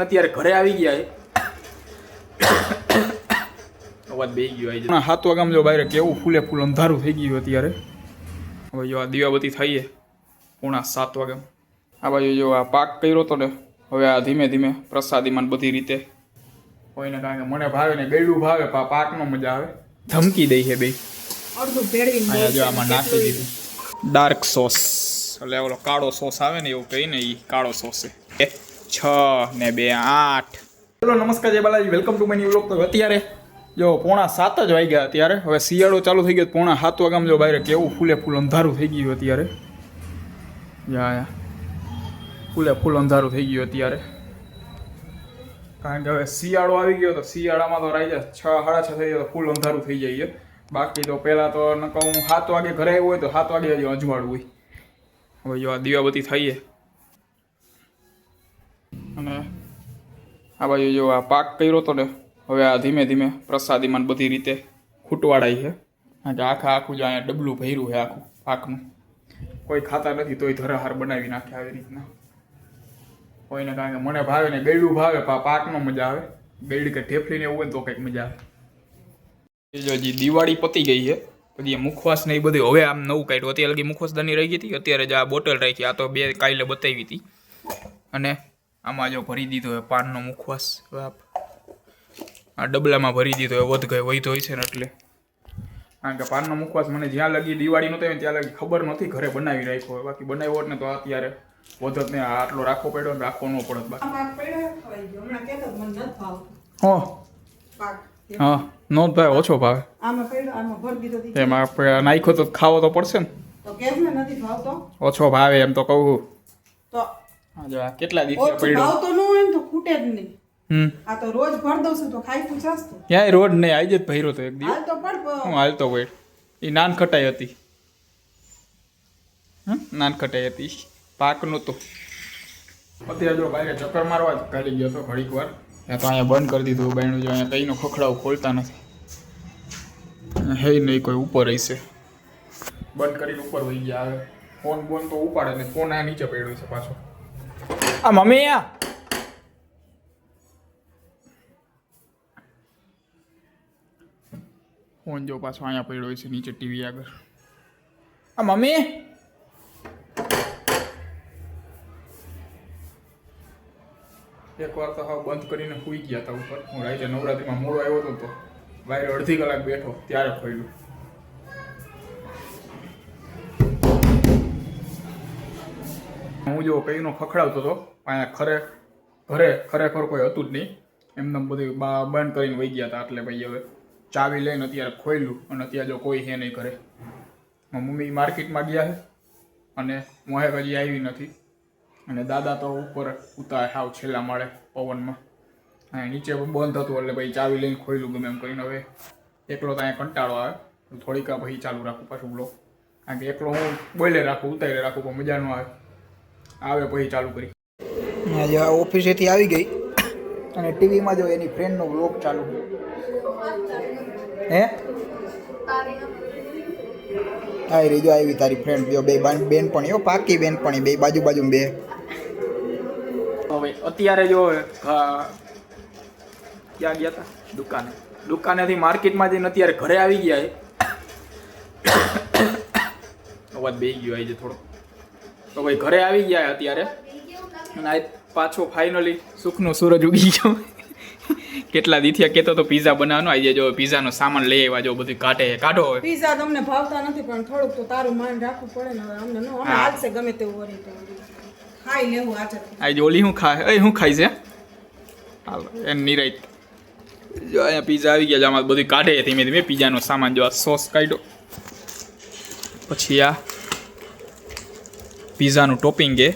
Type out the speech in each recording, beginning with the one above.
અત્યારે ઘરે આવી ગયા અવાજ બે ગયો આવી જાય હાથ વાગામ જો બહાર કેવું ફૂલે ફૂલ અંધારું થઈ ગયું અત્યારે. હવે જો આ દીવાબત્તી થઈએ પૂણા સાત વાગ્યા આ બાજુ જો આ પાક કર્યો હતો ને હવે આ ધીમે ધીમે પ્રસાદીમાં બધી રીતે કોઈને કારણ કે મને ભાવે ને બેડું ભાવે પા પાકનો મજા આવે. ધમકી દઈ છે બે. જો આમાં નાખી દીધું. ડાર્ક સોસ એટલે ઓલો કાળો સોસ આવે ને એવું કહીને એ કાળો સોસ છે. એ છ ને બે આઠ. ચલો નમસ્કાર જય Balaji. Welcome to my vlog તો અત્યારે જો પોણા સાત જ વાગ્યા અત્યારે. હવે શિયાળો ચાલુ થઈ ગયો પોણા સાત વાગ્યામાં જો બહાર કેવું ફૂલે ફૂલ અંધારું થઈ ગયું અત્યારે. યા ફૂલે ફૂલ અંધારું થઈ ગયું અત્યારે. કારણ કે હવે શિયાળો આવી ગયો તો શિયાળામાં તો રહી જાય. છ, સાડા છ થઈ જાય તો ફૂલ અંધારું થઈ જાય. બાકી તો પહેલાં તો નકો હું સાત વાગે ઘરે આવ્યો હોય તો સાત વાગે અજવાળું હોય. હવે જો આ દીવાબત્તી થઈએ. અને આ બાજુ જો આ પાક કર્યો હતો ને, હવે આ ધીમે ધીમે પ્રસાદીમાં બધી રીતે ખૂટવાડાઈ છે. આજે આખા આખું જ અહીંયા ડબલું ભર્યું છે આખું પાકનું. કોઈ ખાતા નથી, તોય ધરાહાર બનાવી નાખે આવી રીતના. કોઈને કારણ કે મને ભાવે ને ગળ્યું ભાવે પાકનો મજા આવે. ગળી કે ઢેફલીને એવું હોય તો કંઈક મજા આવે. જો હજી દિવાળી પતી ગઈ છે પછી મુખવાસ ને એ બધું હવે આમ નવું કાઢ્યું. અત્યારે લગી મુખવાસદાની રહી ગઈ હતી, અત્યારે જ આ બોટલ રાખી, આ તો બે કાલે બતાવી હતી. અને આમાં જો ભરી દીધો હોય પાનનો મુખવાસ બાપ. આ ડબલામાં ભરી દીધો હોય વધ ગયો વહીતો હોય છે ને એટલે. કારણ કે પાનનો મુખવાસ મને જ્યાં લગી દિવાળી નહોતી ત્યાં લગી ખબર નથી ઘરે બનાવી રાખ્યો હોય. બાકી બનાવ્યો હોત ને તો અત્યારે વધત ને આટલો રાખવો પડ્યો ને રાખવો ન પડત બાકી. હો. નો ભાવે ઓછો ભાવે. એમાં આપણે નાખ્યો તો ખાવો તો પડશે ને. ઓછો ભાવે એમ તો કહું. તો જો આ કેટલા દિવસે પડ્યો? ભાવતો ન હોય ને તો ખૂટે જ નહીં. હમ. આ તો રોજ ભર દઉં છું તો ખાઈ તું તો. ક્યાંય રોડ નહીં આવી જ ભર્યો તો એક દિવસ. હાલ તો પડ હું હાલતો હોય એ નાન ખટાઈ હતી. હમ? નાન ખટાઈ હતી. પાક નહોતો અત્યારે જો બહાર ચક્કર મારવા જ કાઢી ગયો હતો ઘડીક વાર. ત્યાં તો અહીંયા બંધ કરી દીધું બાયણું જો અહીંયા કઈનો ખખડાવ ખોલતા નથી. હે નહીં કોઈ ઉપર હશે. બંધ કરીને ઉપર વહી ગયા. હવે ફોન બોન તો ઉપાડે ને ફોન આ નીચે પડ્યો છે પાછો. આ મમ્મી આ ફોન જો પાછો અહીંયા પડ્યો છે નીચે ટીવી આગળ. આ મમ્મી એકવાર તો હા બંધ કરીને સૂઈ ગયા હતા ઉપર. હું રાઈતે નવરાત્રીમાં મોડો આવ્યો હતો તો બહાર અડધી કલાક બેઠો ત્યારે ખોલ્યું હું જેવો કઈનો ખખડાવતો હતો અહીંયા ખરે, ઘરે, ખરેખર કોઈ હતું જ નહીં. એમને બધું બા બંધ કરીને વહી ગયા હતા, એટલે ભાઈ હવે ચાવી લઈને અત્યારે ખોલ્યું અને અત્યારે જો કોઈ હે નહીં ઘરે. મમ્મી માર્કેટમાં ગયા છે, અને મોહેક હજી આવી નથી. અને દાદા તો ઉપર ઉતાર હાવ છેલ્લા માળે પવનમાં. અને નીચે બંધ હતું, એટલે ભાઈ ચાવી લઈને ખોલ્યું ગમે એમ કરીને હવે એકલો તો અહીંયા કંટાળો આવે. થોડીક પછી ચાલુ રાખું પાછું બ્લોક કારણ કે એકલો હું બોલે રાખું ઉતારી રાખું, પણ મજા ન આવે. આવે પછી ચાલુ કરી. આજે ઓફિસેથી આવી ગઈ. અને ટીવીમાં જો એની ફ્રેન્ડનો બ્લોગ ચાલુ. હે? હા રીજો આવી તારી ફ્રેન્ડ જો બે બાન- બેનપણીઓ પાકી બેનપણી બે બાજુ બાજુ બે. હવે અત્યારે જો ક્યાં ગયા હતા દુકાને. દુકાનેથી માર્કેટમાં જઈને અત્યારે ઘરે આવી ગયા છે. અવાજ બે ગયો આવી છે થોડો તો ભાઈ ઘરે આવી ગયા અત્યારે. અને આ પાછો ફાઇનલી સુખનો સૂરજ ઉગી ગયો. કેટલા દીથિયા કહેતો તો પીઝા બનાવવાનો. આજે જો પીઝાનો સામાન લઈ આવ્યા જો બધું કાઢે કાઢો હવે. પીઝા તમને ભાવતા નથી પણ થોડુંક તો તારું માન રાખવું પડે ને હવે અમને નો. અમે હા. હાલશે ગમે તેવું વરી તો. ખાઈ લેવું આજે. આજે ઓલી શું ખાય? એ શું ખાય છે હાલ એમ નિરાઈત જો અહીંયા પીઝા આવી ગયા છે આમાં બધું કાઢે ધીમે ધીમે. પીઝાનો સામાન જો આ સોસ કાઢ્યો. પછી આ પીઝાનું ટોપિંગ એ.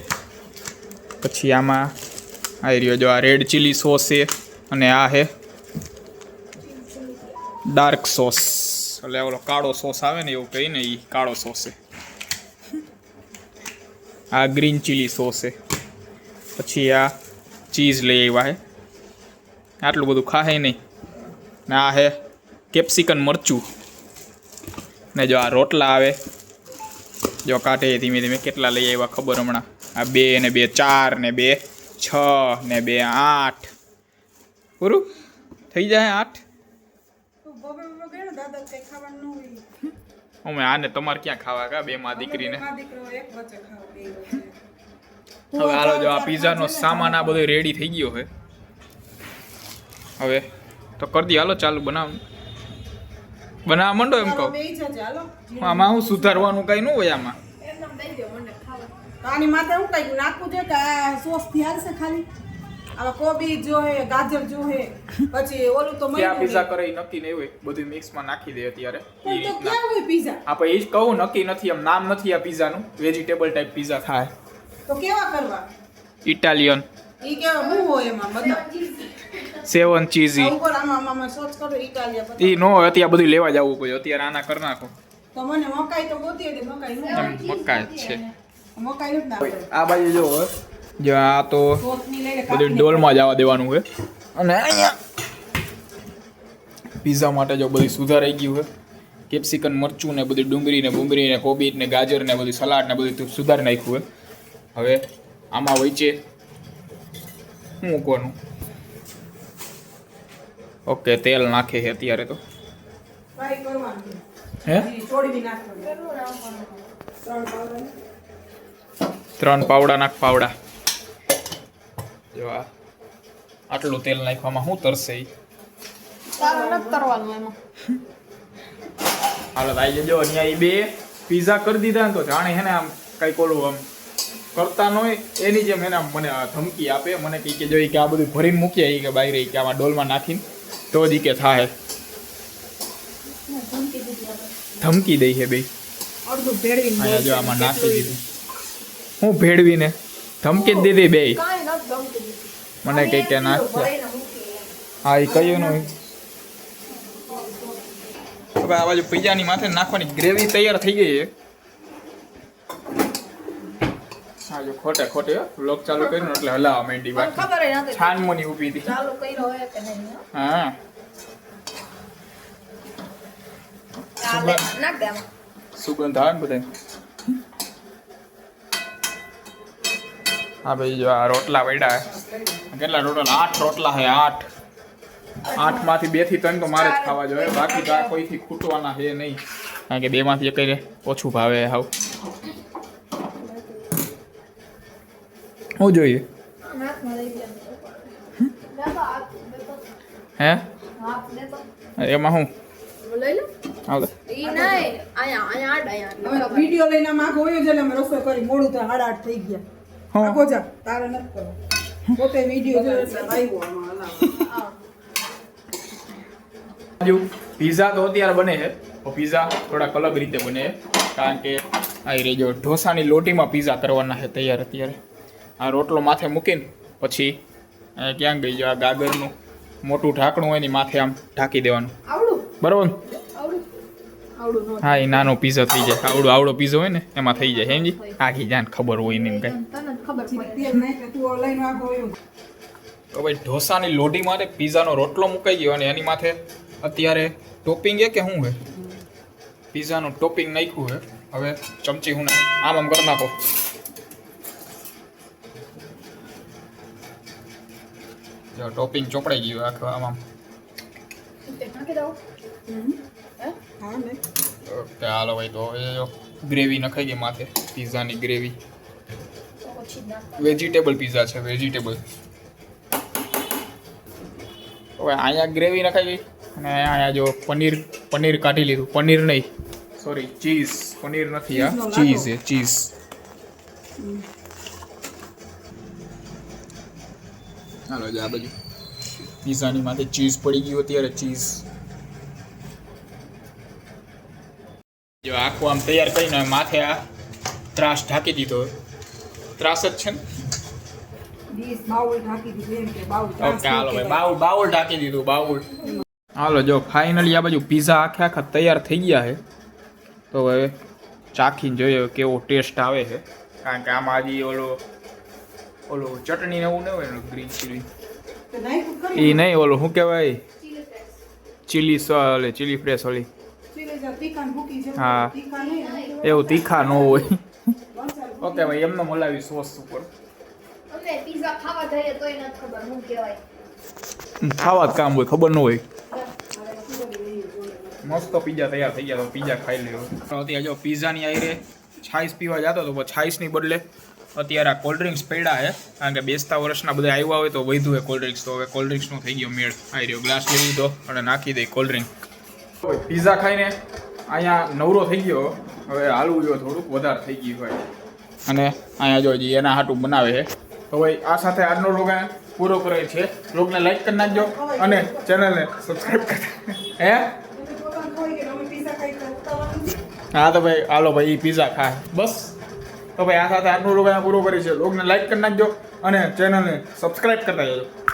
પછી આમાં આવી રહ્યો જો આ રેડ ચીલી સોસ છે અને આ છે ડાર્ક સોસ. એટલે ઓલો કાળો સોસ આવે ને એવું કહીને એ કાળો સોસ છે આ ગ્રીન ચીલી સોસ છે પછી આ ચીઝ લઈ આવ્યા છે આટલું બધું ખાહે નહીં. ને આ હે કેપ્સિકન મરચું. ને જો આ રોટલા આવે. જો કાઢે ધીમે ધીમે કેટલા લઈ આવ્યા ખબર હમણાં? આ બે ને બે, ચાર ને બે, છ ને બે, આઠ. પૂરું? થઈ જાય આઠ? અમે આને તમારે ક્યાં ખાવા કા? બે માં દીકરીને? હવે હાલો જો આ પીઝાનો સામાન આ બધો રેડી થઈ ગયો છે. હવે તો કરી દી હાલો, ચાલુ બનાવ. બનાવવા માંડો એમ કહું. આમાં હું સુધારવાનું કઈ ન હોય આમાં. આની માથે હું કઈ નાખવું છે કે આ સોસથી હાલશે ખાલી? આવા કોબી જોહે ગાજર જોહે પછી ઓલું તો મને આ પીઝા કરે નક્કી નહીં હોય. બધું મિક્સમાં નાખી દે અત્યારે. પણ તો ક્યાં હોય પીઝા આપણે એ જ કહું નક્કી નથી એમ નામ નથી આ પીઝાનું વેજીટેબલ ટાઈપ પીઝા થાય. તો કેવા કરવા? ઇટાલિયન ઈ કેવા હું હોય એમાં બધા સેવન ચીઝી. એ નો હોય અત્યારે બધું લેવા જવું કોઈ અત્યારે આના કરી નાખો. તો મકાઈ છે. આ બાજુ જો જો આ તો બધું ડોલમાં જવા દેવાનું છે અને અહીંયા પીઝા માટે જો બધું સુધારાઈ ગયું છે કેપ્સિકન મરચું ને બધી ડુંગળી ને બુંગળી ને કોબી ને ગાજર ને બધું સલાડ ને બધું સુધારી નાખ્યું છે હવે આમાં વચ્ચે શું મૂકવાનું? ઓકે તેલ નાખે છે અત્યારે તો. હે? ત્રણ પાવડા નાખ પાવડા. જોવા આટલું તેલ નાખવામાં શું તરશે હાલો આવી જજો અહીંયા એ બે. પીઝા કરી દીધા ને તો જાણે હે ને આમ કંઈક ઓલું આમ કરતા ન હોય એની જેમ એને મને ધમકી આપે. મને કહે કે જો કે આ બધું ભરીને મૂકીએ કે બાઈ રહી કે આમાં ડોલમાં નાખીને. તો જ કે થાય. ધમકી દઈ છે બે અહીંયા જો આમાં નાખી દીધું. હું ભેળવીને ધમકી દીધી બે મને કઈ કે નાખ હા એ કયું નું? હવે આ બાજુ પીઝાની માથે નાખવાની ગ્રેવી તૈયાર થઈ ગઈ છે. હા ખોટે ખોટે વ્લોગ ચાલુ કર્યું ને એટલે હલાવા માંડી બાકી. ખબર ય નથી છાનમોની ઊભી હતી. ચાલુ કર્યો હોય કે નહીં હા? સુગંધ. આવે ને બધા હા ભાઈ જો આ રોટલા વડા. કેટલા ટોટલ આઠ રોટલા છે આઠ. આઠમાંથી બેથી ત્રણ તો મારે જ ખાવા જોઈએ. બાકી તો આ કોઈથી ખૂટવાના છે નહીં. કારણ કે બે માંથી એક ઓછું ભાવે હાવ. શું જોઈએ. હે એમાં શું વીડિયો લઈને આમ આગો છે એટલે અમે રસોઈ કરી મોડું થાય હાડ આઠ થઈ ગયા હા. જા તારે નથી કરો પોતે વીડિયો જોયો. આવ. પીઝા તો અત્યારે બને છે પીઝા થોડાક અલગ રીતે બને છે કારણ કે આ રેજો ઢોસાની લોટીમાં પીઝા કરવાના છે તૈયાર અત્યારે આ રોટલો માથે મૂકીને પછી ક્યાં ગઈ જો આ ગાગરનું મોટું ઢાંકણું હોય એની માથે આમ ઢાંકી દેવાનું. આવડું? બરોબર? આવડું? આવડું ન હા એ નાનો પીઝા થઈ જાય. આવડો આવડો પીઝો હોય ને એમાં થઈ જાય સમજી? આખી જાન ખબર હોય ને કઈ. તને જ ખબર પડે. તેલ નાખે તું ભાઈ ઢોસાની લોઢી માટે પીઝાનો રોટલો મુકાઈ ગયો અને એની માથે અત્યારે ટોપિંગ એ કે શું છે પીઝાનું ટોપિંગ નાખ્યું છે હવે ચમચી હું આમ આમ કરી નાખો. ટોપિંગ ચોપડાઈ ગયું આખું આમ. ઓકે હાલો ભાઈ તો હવે ગ્રેવી નખાઈ ગઈ માથે પીઝાની ગ્રેવી. વેજીટેબલ પીઝા છે વેજીટેબલ. હવે અહીંયા ગ્રેવી નખાઈ ગઈ અને અહીંયા જો પનીર પનીર કાઢી લીધું. પનીર નહીં સોરી ચીઝ. પનીર નથી આ ચીઝ. છે ચીઝ. હાલો જો આ બાજુ. પીઝાની માથે ચીઝ પડી ગયું અત્યારે ચીઝ જો આખું આમ તૈયાર કરીને માથે આ ત્રાસ ઢાંકી દીધો. ત્રાસ જ છે ને? બાઉલ ઢાંકી દીધું બાઉલ ઓકે હાલો ભાઈ બાઉલ બાઉલ ઢાંકી દીધું બાઉલ. હાલો જો ફાઇનલી આ બાજુ પીઝા આખે આખા તૈયાર થઈ ગયા છે. તો હવે ચાખીને જોઈએ કેવો ટેસ્ટ આવે છે. કારણ કે આમાં હજી ઓલો ઓલો ચટણી ને એવું ન હોય ને ગ્રીન ચીલી એ નહીં ઓલું શું કહેવાય? ચીલી ઓલે ચીલી ફ્રેશ ઓલી. હા. એવું તીખા ન હોય. ઓકે ભાઈ એમને મલાવી સોસ ઉપર. ખાવા ખાવા જઈએ તોય નથી ખબર હું કહેવાય. ખાવા જ કામ હોય ખબર ન હોય. મસ્ત પીઝા તૈયાર થઈ ગયા તો પીઝા ખાઈ લેવો અત્યારે જો પીઝાની રે છાઈસ પીવા જતો તો છાઈસની બદલે અત્યારે આ કોલ્ડ ડ્રિંક્સ પડ્યા છે કારણ કે બેસતા વર્ષના બધા આવ્યા હોય તો વધુ હોય કોલ્ડ ડ્રિંક્સ તો હવે કોલ્ડ ડ્રિંક્સનો થઈ ગયો મેળ. આવી રહ્યો ગ્લાસ લઈ લીધો અને નાખી દઈ કોલ્ડ ડ્રિંક પીઝા ખાઈને અહીંયા નવરો થઈ ગયો. હવે હાલવું જો થોડુંક વધારે થઈ ગયું હોય. અને અહીંયા જો હજી એના હાટું બનાવે છે. તો ભાઈ આ સાથે આજનો રોગ પૂરો કરે છે. રોગને લાઈક કરી નાખજો અને ચેનલને સબસ્ક્રાઈબ કરી હે. હા તો ભાઈ હાલો ભાઈ પીઝા ખાય બસ. તો ભાઈ આ સાથે આજનો રોગ અહીંયા પૂરું કરી છે લોગને લાઈક કરી નાખજો અને ચેનલને સબસ્ક્રાઈબ કરતા જજો